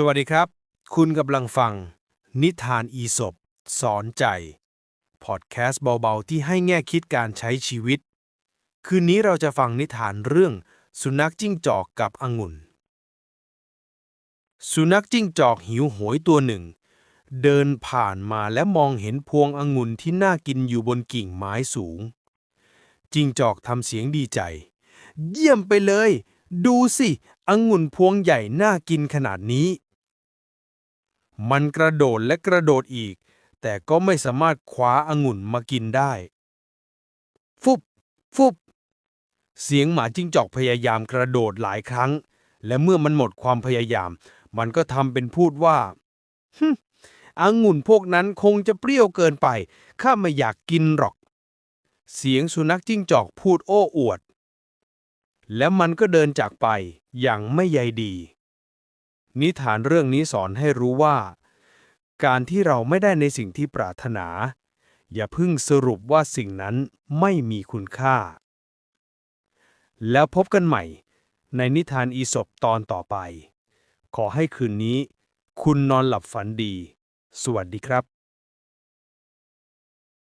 สวัสดีครับ คุณกำลังฟัง นิทานอีสบสอนใจ พอดแคสต์เบาๆ ที่ให้แง่คิดการใช้ชีวิต คืนนี้เราจะฟังนิทานเรื่อง สุนัขจิ้งจอกกับองุ่น สุนัขจิ้งจอกหิวโหยตัวหนึ่ง เดินผ่านมาและมองเห็นพวงองุ่นที่น่ากินอยู่บนกิ่งไม้สูง จิ้งจอกทำเสียงดีใจ เยี่ยมไปเลย ดูสิองุ่นพวงใหญ่น่ากินขนาดนี้ มันกระโดดและกระโดดอีก แต่ก็ไม่สามารถคว้าองุ่นมากินได้ ฟุบ ฟุบ เสียงหมาจิ้งจอกพยายามกระโดดหลายครั้ง และเมื่อมันหมดความพยายาม มันก็ทำเป็นพูดว่าฮึมองุ่นพวกนั้นคงจะเปรี้ยวเกินไป ข้าไม่อยากกินหรอก เสียงสุนัขจิ้งจอกพูดโอ้อวด แล้วมันก็เดินจากไปอย่างไม่ใยดี นิทานเรื่องนี้สอนให้รู้ว่า การที่เราไม่ได้ในสิ่งที่ปรารถนา อย่าพึ่งสรุปว่าสิ่งนั้นไม่มีคุณค่า แล้วพบกันใหม่ ในนิทานอีสบตอนต่อไป ขอให้คืนนี้ คุณนอนหลับฝันดี สวัสดีครับ